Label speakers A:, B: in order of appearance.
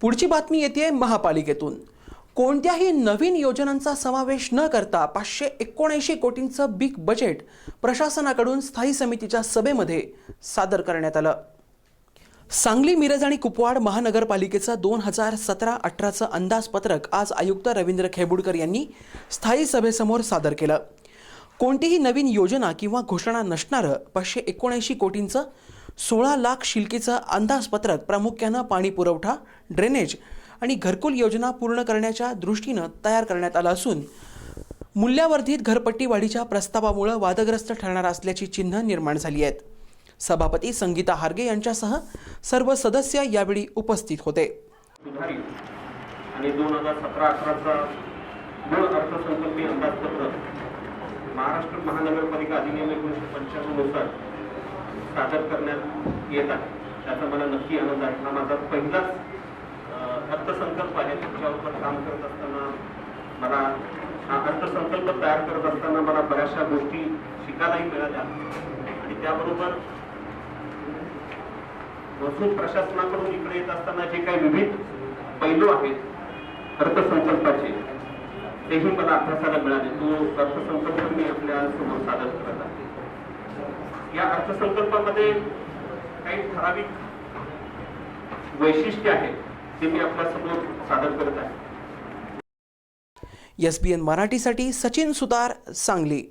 A: पुढची बातमी येते महापालिकेतून. कोणत्याही नवीन योजनांचा समावेश न करता पाचशे एकोणऐंशी कोटींचं बिग बजेट प्रशासनाकडून स्थायी समितीच्या सभेमध्ये सादर करण्यात आलं. सांगली मिरज आणि कुपवाड महानगरपालिकेचं दोन हजार सतरा अठराचं अंदाजपत्रक आज आयुक्त रवींद्र खेबुडकर यांनी स्थायी सभेसमोर सादर केलं. कोणतीही नवीन योजना किंवा घोषणा नसणारं पाचशे एकोणऐंशी कोटींचं सोळा लाख शिल्कीचं अंदाजपत्रक प्रामुख्यानं पाणी पुरवठा ड्रेनेज आणि घरकुल योजना पूर्ण करण्याच्या दृष्टीनं तयार करण्यात आलं असून मूल्यावर्धित घरपट्टी वाढीच्या प्रस्तावामुळं वादग्रस्त ठरणार असल्याची चिन्ह निर्माण झाली आहेत. सभापती संगीता हार्गे यांच्यासह सर्व सदस्य यावेळी उपस्थित होते.
B: आणि दोन हजार सतरा अठराचा मूळ अर्थसंकल्पीय अंदाजपत्र महाराष्ट्र महानगरपालिका अधिनियम एकोणीसशे पंच्याण्णवनुसार सादर करण्यात येत आहे. त्याचा मला नक्की आनंद आहे. हा माझा पहिलाच अर्थसंकल्प आहे. त्याच्यावर काम करत असताना मला हा अर्थसंकल्प तयार करत असताना मला बऱ्याचशा गोष्टी शिकायलाही मिळाल्या. आणि त्याबरोबर महसूल प्रशासनाकडून इकडे येत असताना जे काही विविध पैलू आहेत अर्थसंकल्पाचे तेही मला अभ्यासाला मिळाले. तो अर्थसंकल्प मी आपल्यासमोर सादर करत आहे. या अर्थसंकल्पामध्ये काही ठराविक वैशिष्ट्य आहेत ते मी आपल्यासमोर सादर करत आहे.
A: एस बी एन मराठीसाठी सचिन सुतार सांगली.